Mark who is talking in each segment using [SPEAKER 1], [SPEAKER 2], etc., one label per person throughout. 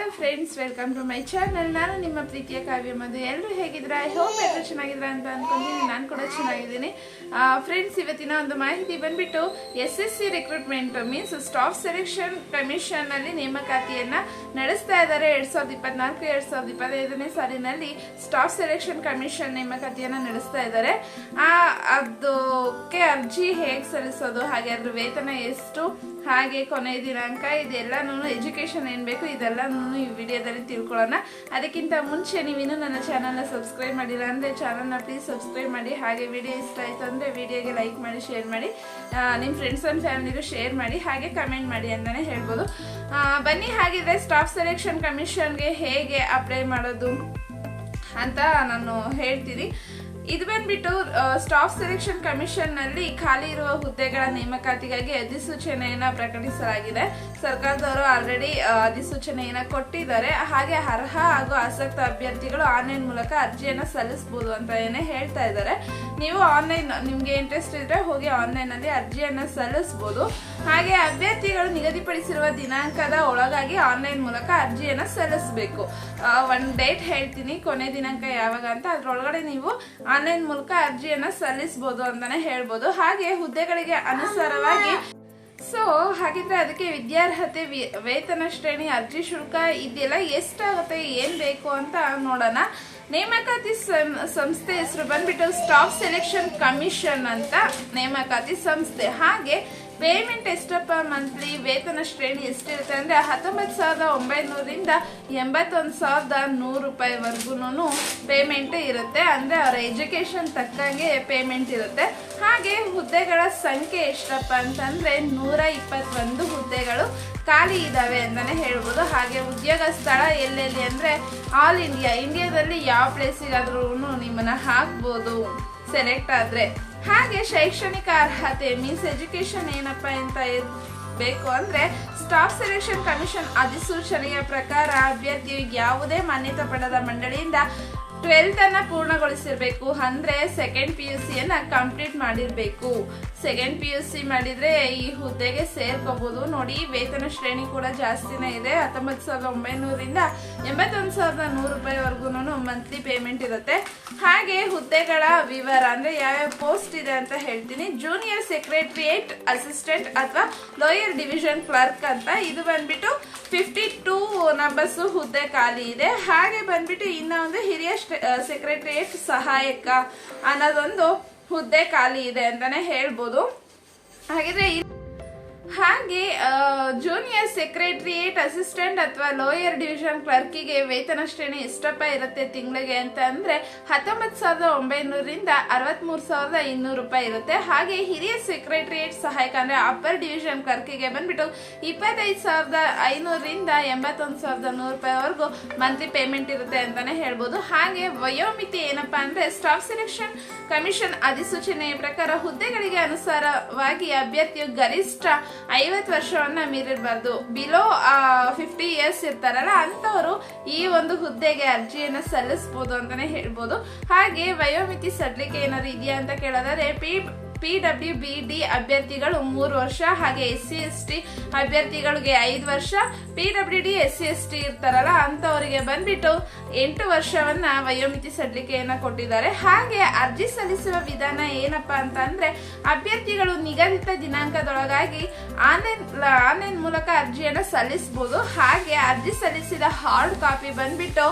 [SPEAKER 1] Hello friends welcome to my channel ನಾನು ನಿಮ್ಮ ಪ್ರೀತಿಯ ಕಾವ್ಯ ಮಧು. ಎಲ್ಲರೂ ಹೇಗಿದ್ರ ಐ ಹೋಪ್ ಎಲ್ಲರೂ ಚೆನ್ನಾಗಿದ್ರ ಅಂತ ಅಂದ್ಕೊಂಡಿದ್ದೀನಿ ನಾನು ಕೂಡ ಚೆನ್ನಾಗಿದ್ದೀನಿ. ಫ್ರೆಂಡ್ಸ್ ಇವತ್ತಿನ ಒಂದು ಮಾಹಿತಿ ಬಂದ್ಬಿಟ್ಟು S S C recruitment means staff selection ಕಮಿಷನ್ನಲ್ಲಿ ನೇಮಕಾತಿಯನ್ನ ನಡೆಸ್ತಾ ಇದ್ದಾರೆ. ಎರಡು ಸಾವಿರದ ಇಪ್ಪತ್ನಾಲ್ಕು, ಎರಡು ಸಾವಿರದ ಇಪ್ಪತ್ತೈದನೇ ಸಾಲಿನಲ್ಲಿ ಸ್ಟಾಫ್ ಸೆಲೆಕ್ಷನ್ ಕಮಿಷನ್ ನೇಮಕಾತಿಯನ್ನ ನಡೆಸ್ತಾ ಇದ್ದಾರೆ. ಅದಕ್ಕೆ ಅರ್ಜಿ ಹೇಗೆ ಸಲ್ಲಿಸೋದು? ಹಾಗೆ ಅದ್ರ ವೇತನ ಎಷ್ಟು? ಹಾಗೆ ಕೊನೆಯ ದಿನಾಂಕ ಇದೆಲ್ಲನೂ ಎಜುಕೇಷನ್ ಏನು ಬೇಕು ಇದೆಲ್ಲನೂ ಈ ವಿಡಿಯೋದಲ್ಲಿ ತಿಳ್ಕೊಳ್ಳೋಣ. ಅದಕ್ಕಿಂತ ಮುಂಚೆ ನೀವಿನ್ನೂ ನನ್ನ ಚಾನಲ್ನ ಸಬ್ಸ್ಕ್ರೈಬ್ ಮಾಡಿಲ್ಲ ಅಂದರೆ ಚಾನಲ್ನ ಪ್ಲೀಸ್ ಸಬ್ಸ್ಕ್ರೈಬ್ ಮಾಡಿ. ಹಾಗೆ ವಿಡಿಯೋ ಇಷ್ಟ ಆಯಿತು ಅಂದರೆ ವಿಡಿಯೋಗೆ ಲೈಕ್ ಮಾಡಿ ಶೇರ್ ಮಾಡಿ. ನಿಮ್ಮ ಫ್ರೆಂಡ್ಸ್ ಆ್ಯಂಡ್ ಫ್ಯಾಮಿಲಿಗೂ ಶೇರ್ ಮಾಡಿ, ಹಾಗೆ ಕಮೆಂಟ್ ಮಾಡಿ ಅಂತಲೇ ಹೇಳ್ಬೋದು. ಬನ್ನಿ ಹಾಗಿದ್ರೆ ಸ್ಟಾಫ್ ಸೆಲೆಕ್ಷನ್ ಕಮಿಷನ್ಗೆ ಹೇಗೆ ಅಪ್ಲೈ ಮಾಡೋದು ಅಂತ ನಾನು ಹೇಳ್ತೀನಿ. ಇದು ಬಂದ್ಬಿಟ್ಟು ಸ್ಟಾಫ್ ಸೆಲೆಕ್ಷನ್ ಕಮಿಷನ್ನಲ್ಲಿ ಖಾಲಿ ಇರುವ ಹುದ್ದೆಗಳ ನೇಮಕಾತಿಗಾಗಿ ಅಧಿಸೂಚನೆಯನ್ನ ಪ್ರಕಟಿಸಲಾಗಿದೆ. ಸರ್ಕಾರದವರು ಆಲ್ರೆಡಿ ಅಧಿಸೂಚನೆಯನ್ನ ಕೊಟ್ಟಿದ್ದಾರೆ. ಹಾಗೆ ಅರ್ಹ ಹಾಗೂ ಆಸಕ್ತ ಅಭ್ಯರ್ಥಿಗಳು ಆನ್ಲೈನ್ ಮೂಲಕ ಅರ್ಜಿಯನ್ನ ಸಲ್ಲಿಸಬಹುದು ಅಂತ ಏನೇ ಹೇಳ್ತಾ ಇದ್ದಾರೆ. ನೀವು ಆನ್ಲೈನ್ ನಿಮಗೆ ಇಂಟ್ರೆಸ್ಟ್ ಇದ್ರೆ ಹೋಗಿ ಆನ್ಲೈನ್ ಅಲ್ಲಿ ಅರ್ಜಿಯನ್ನ ಸಲ್ಲಿಸಬಹುದು ಹಾಗೆ ಅಭ್ಯರ್ಥಿಗಳು ನಿಗದಿಪಡಿಸಿರುವ ದಿನಾಂಕದ ಒಳಗಾಗಿ ಆನ್ಲೈನ್ ಮೂಲಕ ಅರ್ಜಿಯನ್ನು ಸಲ್ಲಿಸಬೇಕು. ಒಂದು ಡೇಟ್ ಹೇಳ್ತೀನಿ, ಕೊನೆ ದಿನಾಂಕ ಯಾವಾಗ ಅಂತ. ಅದರೊಳಗಡೆ ನೀವು ಆನ್ಲೈನ್ ಮೂಲಕ ಅರ್ಜಿಯನ್ನು ಸಲ್ಲಿಸಬಹುದು ಅಂತಾನೆ ಹೇಳ್ಬೋದು. ಹಾಗೆ ಹುದ್ದೆಗಳಿಗೆ ಅನುಸಾರವಾಗಿ ಸೊ ಹಾಗಿದ್ರೆ ಅದಕ್ಕೆ ವಿದ್ಯಾರ್ಹತೆ ವೇತನ ಶ್ರೇಣಿ, ಅರ್ಜಿ ಶುಲ್ಕ ಇದೆಲ್ಲ ಎಷ್ಟಾಗುತ್ತೆ, ಏನ್ ಬೇಕು ಅಂತ ನೋಡೋಣ. ನೇಮಕಾತಿ ಸಂಸ್ಥೆ ಹೆಸರು ಬಂದ್ಬಿಟ್ಟು ಸ್ಟಾಫ್ ಸೆಲೆಕ್ಷನ್ ಕಮಿಷನ್ ಅಂತ ನೇಮಕಾತಿ ಸಂಸ್ಥೆ. ಹಾಗೆ ಪೇಮೆಂಟ್ ಎಷ್ಟಪ್ಪ ಮಂತ್ಲಿ ವೇತನ ಶ್ರೇಣಿ ಎಷ್ಟಿರುತ್ತೆ ಅಂದ್ರೆ ಹತ್ತೊಂಬತ್ತು ಸಾವಿರದ ಒಂಬೈನೂರಿಂದ ಎಂಬತ್ತೊಂದು ಸಾವಿರದ ನೂರು ರೂಪಾಯಿವರೆಗೂ ಪೇಮೆಂಟ್ ಇರುತ್ತೆ. ಅಂದ್ರೆ ಅವರ ಎಜುಕೇಶನ್ ತಕ್ಕಂಗೆ ಪೇಮೆಂಟ್ ಇರುತ್ತೆ. ಹಾಗೆ ಹುದ್ದೆಗಳ ಸಂಖ್ಯೆ ಎಷ್ಟಪ್ಪ ಅಂತಂದ್ರೆ ನೂರ ಇಪ್ಪತ್ತೊಂದು ಹುದ್ದೆಗಳು ಖಾಲಿ ಇದ್ದಾವೆ ಅಂತಾನೆ ಹೇಳ್ಬೋದು. ಹಾಗೆ ಉದ್ಯೋಗ ಸ್ಥಳ ಎಲ್ಲೆಲ್ಲಿ ಅಂದ್ರೆ ಆಲ್ ಇಂಡಿಯಾ, ಇಂಡಿಯಾದಲ್ಲಿ ಯಾವ ಪ್ಲೇಸಿಗಾದ್ರೂ ನಿಮ್ಮನ್ನ ಹಾಕ್ಬೋದು ಸೆಲೆಕ್ಟ್ ಆದ್ರೆ. ಹಾಗೆ ಶೈಕ್ಷಣಿಕ ಅರ್ಹತೆ ಮೀನ್ಸ್ ಎಜುಕೇಶನ್ ಏನಪ್ಪ ಅಂತ ಬೇಕು ಅಂದ್ರೆ ಸ್ಟಾಫ್ ಸೆಲೆಕ್ಷನ್ ಕಮಿಷನ್ ಅಧಿಸೂಚನೆಯ ಪ್ರಕಾರ ಅಭ್ಯರ್ಥಿಯು ಯಾವುದೇ ಮಾನ್ಯತೆ ಪಡೆದ ಮಂಡಳಿಯಿಂದ ಟ್ವೆಲ್ತ್ ಅನ್ನ ಪೂರ್ಣಗೊಳಿಸಿರ್ಬೇಕು. ಅಂದ್ರೆ ಸೆಕೆಂಡ್ ಪಿ ಯು ಸಿಯನ್ನ ಕಂಪ್ಲೀಟ್ ಮಾಡಿರ್ಬೇಕು. ಸೆಕೆಂಡ್ ಪಿ ಯು ಸಿ ಮಾಡಿದ್ರೆ ಈ ಹುದ್ದೆಗೆ ಸೇರ್ಕೋಬಹುದು ನೋಡಿ, ವೇತನ ಶ್ರೇಣಿ ಕೂಡ ಜಾಸ್ತಿನೇ ಇದೆ. ಹತ್ತೊಂಬತ್ತು ಸಾವಿರದ ಒಂಬೈನೂರಿಂದ ಎಂಬತ್ತೊಂದು ಸಾವಿರದ ನೂರು ರೂಪಾಯಿವರೆಗೂ ಮಂತ್ಲಿ ಪೇಮೆಂಟ್ ಇರುತ್ತೆ. ಹಾಗೆ ಹುದ್ದೆಗಳ ವಿವರ ಅಂದ್ರೆ ಯಾವ್ಯಾವ ಪೋಸ್ಟ್ ಇದೆ ಅಂತ ಹೇಳ್ತೀನಿ. ಜೂನಿಯರ್ ಸೆಕ್ರೆಟರಿಯೇಟ್ ಅಸಿಸ್ಟೆಂಟ್ ಅಥವಾ ಲೋಯರ್ ಡಿವಿಷನ್ ಕ್ಲರ್ಕ್ ಅಂತ. ಇದು ಬಂದ್ಬಿಟ್ಟು ಫಿಫ್ಟಿ ಟೂ ನಂಬರ್ಸ್ ಹುದ್ದೆ ಖಾಲಿ ಇದೆ. ಹಾಗೆ ಬಂದ್ಬಿಟ್ಟು ಇನ್ನ ಒಂದು ಹಿರಿಯ ಸೆಕ್ರೆಟರಿಯೇಟ್ ಸಹಾಯಕ ಅನ್ನೋದೊಂದು ಹುದ್ದೆ ಖಾಲಿ ಇದೆ ಅಂತಾನೆ ಹೇಳ್ಬೋದು. ಹಾಗಿದ್ರೆ ಹಾಗೆ ಜೂನಿಯರ್ ಸೆಕ್ರೆಟ್ರಿಯೇಟ್ ಅಸಿಸ್ಟೆಂಟ್ ಅಥವಾ ಲೋಯರ್ ಡಿವಿಷನ್ ಕ್ಲರ್ಕಿಗೆ ವೇತನ ಶ್ರೇಣಿ ಇಷ್ಟಪ್ಪ ಇರುತ್ತೆ ತಿಂಗಳಿಗೆ ಅಂತ ಅಂದ್ರೆ ಹತ್ತೊಂಬತ್ತು ಸಾವಿರದ ಒಂಬೈನೂರಿಂದ ಅರವತ್ಮೂರು ಸಾವಿರದ ಇನ್ನೂರು ರೂಪಾಯಿ ಇರುತ್ತೆ. ಹಾಗೆ ಹಿರಿಯ ಸೆಕ್ರೆಟ್ರಿಯೇಟ್ ಸಹಾಯಕ ಅಂದ್ರೆ ಅಪ್ಪರ್ ಡಿವಿಷನ್ ಕ್ಲರ್ಕಿಗೆ ಬಂದ್ಬಿಟ್ಟು ಇಪ್ಪತ್ತೈದು ಸಾವಿರದ ಐನೂರರಿಂದ ಎಂಬತ್ತೊಂದು ಸಾವಿರದ ನೂರು ರೂಪಾಯಿವರೆಗೂ ಮಂತ್ಲಿ ಪೇಮೆಂಟ್ ಇರುತ್ತೆ ಅಂತಾನೆ ಹೇಳ್ಬೋದು. ಹಾಗೆ ವಯೋಮಿತಿ ಏನಪ್ಪಾ ಅಂದ್ರೆ ಸ್ಟಾಫ್ ಸೆಲೆಕ್ಷನ್ ಕಮಿಷನ್ ಅಧಿಸೂಚನೆಯ ಪ್ರಕಾರ ಹುದ್ದೆಗಳಿಗೆ ಅನುಸಾರವಾಗಿ ಅಭ್ಯರ್ಥಿಯು ಗರಿಷ್ಠ ಐವತ್ತು ವರ್ಷವನ್ನ ಮೀರಿರಬಾರ್ದು ಬಿಲೋ ಫಿಫ್ಟಿ ಇಯರ್ಸ್ ಇರ್ತಾರಲ್ಲ ಅಂತವರು ಈ ಒಂದು ಹುದ್ದೆಗೆ ಅರ್ಜಿಯನ್ನ ಸಲ್ಲಿಸಬಹುದು ಅಂತಾನೆ ಹೇಳ್ಬೋದು. ಹಾಗೆ ವಯೋಮಿತಿ ಸಡ್ಲಿಕ್ಕೆ ಏನಾದ್ರು ಇದೆಯಾ ಅಂತ ಕೇಳೋದಾದ್ರೆ, P P W B D ಅಭ್ಯರ್ಥಿಗಳು ಮೂರು ವರ್ಷ, ಹಾಗೆ ಎಸ್ ಸಿ ಎಸ್ ಟಿ ಅಭ್ಯರ್ಥಿಗಳಿಗೆ ಐದು ವರ್ಷ P W D S C S T ಇರ್ತಾರಲ್ಲ ಅಂತವರಿಗೆ ಬಂದ್ಬಿಟ್ಟು ಎಂಟು ವರ್ಷವನ್ನ ವಯೋಮಿತಿ ಸಡ್ಲಿಕೆಯನ್ನ ಕೊಟ್ಟಿದ್ದಾರೆ. ಹಾಗೆ ಅರ್ಜಿ ಸಲ್ಲಿಸುವ ವಿಧಾನ ಏನಪ್ಪಾ ಅಂತ ಅಂದ್ರೆ ಅಭ್ಯರ್ಥಿಗಳು ನಿಗದಿತ ದಿನಾಂಕದೊಳಗಾಗಿ ಆನ್ಲೈನ್ ಆನ್ಲೈನ್ ಮೂಲಕ ಅರ್ಜಿಯನ್ನ ಸಲ್ಲಿಸಬಹುದು ಹಾಗೆ ಅರ್ಜಿ ಸಲ್ಲಿಸಿದ ಹಾರ್ಡ್ ಕಾಪಿ ಬಂದ್ಬಿಟ್ಟು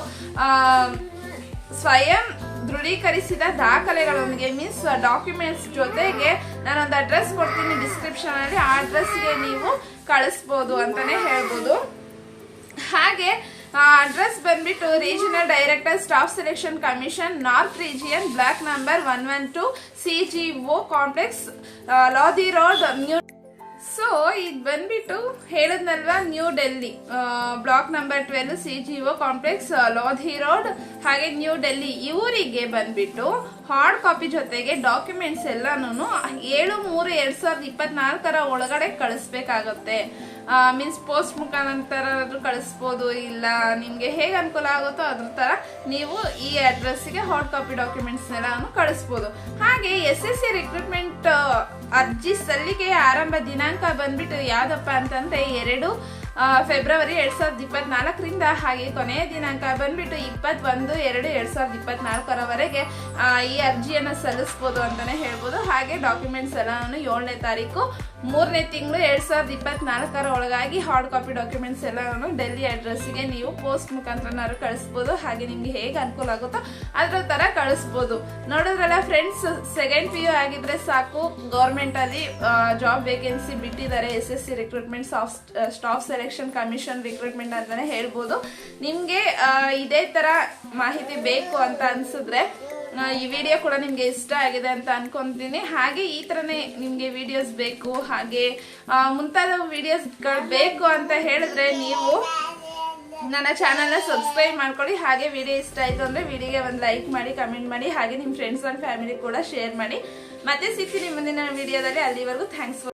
[SPEAKER 1] ಸ್ವಯಂ ದೃಢೀಕರಿಸಿದ ದಾಖಲೆಗಳೊಂದಿಗೆ ಮೀನ್ಸ್ ಡಾಕ್ಯುಮೆಂಟ್ಸ್ ಜೊತೆಗೆ ನಾನೊಂದು ಅಡ್ರೆಸ್ ಕೊಡ್ತೀನಿ ಡಿಸ್ಕ್ರಿಪ್ಷನ್ ಅಲ್ಲಿ. ಆ ಅಡ್ರೆಸ್ಗೆ ನೀವು ಕಳಿಸ್ಬೋದು ಅಂತಾನೆ ಹೇಳ್ಬೋದು. ಹಾಗೆ ಅಡ್ರೆಸ್ ಬಂದ್ಬಿಟ್ಟು regional director staff selection commission north region block number one one two C G O complex Lodhi road new so ಇದು ಬಂದ್ಬಿಟ್ಟು ಹೇಳದ್ನಲ್ವಾ new Delhi block number twelve C G O complex Lodhi road ಹಾಗೆ new Delhi ಇವರಿಗೆ ಬಂದ್ಬಿಟ್ಟು hard copy ಜೊತೆಗೆ documents ಎಲ್ಲಾನು ಏಳು ಮೂರು ಎರಡ್ ಸಾವಿರದ ಇಪ್ಪತ್ನಾಲ್ಕರ ಒಳಗಡೆ ಕಳಿಸ್ಬೇಕಾಗತ್ತೆ. ಮೀನ್ಸ್ ಪೋಸ್ಟ್ ಮುಖಾಂತರ ಕಳಿಸ್ಬೋದು ಇಲ್ಲ, ನಿಮಗೆ ಹೇಗೆ ಅನುಕೂಲ ಆಗುತ್ತೋ ಅದ್ರ ತರ ನೀವು ಈ ಅಡ್ರೆಸ್ಸಿಗೆ ಹಾರ್ಡ್ ಕಾಪಿ ಡಾಕ್ಯುಮೆಂಟ್ಸ್ ಎಲ್ಲಾನು ಕಳಿಸ್ಬೋದು. ಹಾಗೆ ಎಸ್ ಎಸ್ ಸಿ ರಿಕ್ರೂಟ್ಮೆಂಟ್ ಅರ್ಜಿ ಸಲ್ಲಿಕೆ ಆರಂಭ ದಿನಾಂಕ ಬಂದ್ಬಿಟ್ಟು ಯಾವುದಪ್ಪ ಅಂತಂದ್ರೆ ಎರಡು ಫೆಬ್ರವರಿ ಎರಡು ಸಾವಿರದ ಇಪ್ಪತ್ನಾಲ್ಕರಿಂದ ಹಾಗೆ ಕೊನೆಯ ದಿನಾಂಕ ಬಂದ್ಬಿಟ್ಟು ಇಪ್ಪತ್ತೊಂದು ಎರಡು ಎರಡು ಸಾವಿರದ ಇಪ್ಪತ್ನಾಲ್ಕರವರೆಗೆ ಈ ಅರ್ಜಿಯನ್ನು ಸಲ್ಲಿಸ್ಬೋದು ಅಂತಾನೆ ಹೇಳ್ಬೋದು. ಹಾಗೆ ಡಾಕ್ಯುಮೆಂಟ್ಸ್ ಎಲ್ಲಾನು ಏಳನೇ ತಾರೀಕು ಮೂರನೇ ತಿಂಗಳು ಎರಡು ಸಾವಿರದ ಇಪ್ಪತ್ನಾಲ್ಕರ ಒಳಗಾಗಿ ಹಾರ್ಡ್ ಕಾಪಿ ಡಾಕ್ಯುಮೆಂಟ್ಸ್ ಎಲ್ಲಾನು ಡೆಲ್ಲಿ ಅಡ್ರೆಸ್ಸಿಗೆ ನೀವು ಪೋಸ್ಟ್ ಮುಖಾಂತರನಾದ್ರು ಕಳಿಸ್ಬೋದು. ಹಾಗೆ ನಿಮ್ಗೆ ಹೇಗೆ ಅನುಕೂಲ ಆಗುತ್ತೋ ಅದ್ರ ತರ ಕಳಿಸ್ಬೋದು. ನೋಡೋದ್ರಲ್ಲ ಫ್ರೆಂಡ್ಸ್ ಸೆಕೆಂಡ್ ಪಿ ಯು ಆಗಿದ್ರೆ ಸಾಕು. ಗೌರ್ಮೆಂಟಲ್ಲಿ ಜಾಬ್ ವೇಕೆನ್ಸಿ ಬಿಟ್ಟಿದ್ದಾರೆ. S S C recruitment staff selection commission recruitment ಅಂತಾನೆ ಹೇಳ್ಬೋದು. ನಿಮಗೆ ಇದೇ ತರ ಮಾಹಿತಿ ಬೇಕು ಅಂತ ಅನ್ಸಿದ್ರೆ ಈ ವಿಡಿಯೋ ಕೂಡ ನಿಮಗೆ ಇಷ್ಟ ಆಗಿದೆ ಅಂತ ಅನ್ಕೊಂತೀನಿ. ಹಾಗೆ ಈ ತರನೇ ನಿಮ್ಗೆ ವಿಡಿಯೋಸ್ ಬೇಕು, ಹಾಗೆ ಮುಂತಾದ ವಿಡಿಯೋಸ್ಗಳು ಬೇಕು ಅಂತ ಹೇಳಿದ್ರೆ ನೀವು ನನ್ನ ಚಾನಲ್ನ ಸಬ್ಸ್ಕ್ರೈಬ್ ಮಾಡ್ಕೊಳ್ಳಿ. ಹಾಗೆ ವಿಡಿಯೋ ಇಷ್ಟ ಆಯ್ತು ಅಂದ್ರೆ ವಿಡಿಯೋಗೆ ಒಂದು ಲೈಕ್ ಮಾಡಿ ಕಮೆಂಟ್ ಮಾಡಿ, ಹಾಗೆ ನಿಮ್ಮ ಫ್ರೆಂಡ್ಸ್ ಅಂಡ್ ಫ್ಯಾಮಿಲಿ ಕೂಡ ಶೇರ್ ಮಾಡಿ. ಮತ್ತೆ ಸಿಗ್ತೀನಿ ಮುಂದಿನ ವಿಡಿಯೋದಲ್ಲಿ ಅಲ್ಲಿವರೆಗೂ ಥ್ಯಾಂಕ್ಸ್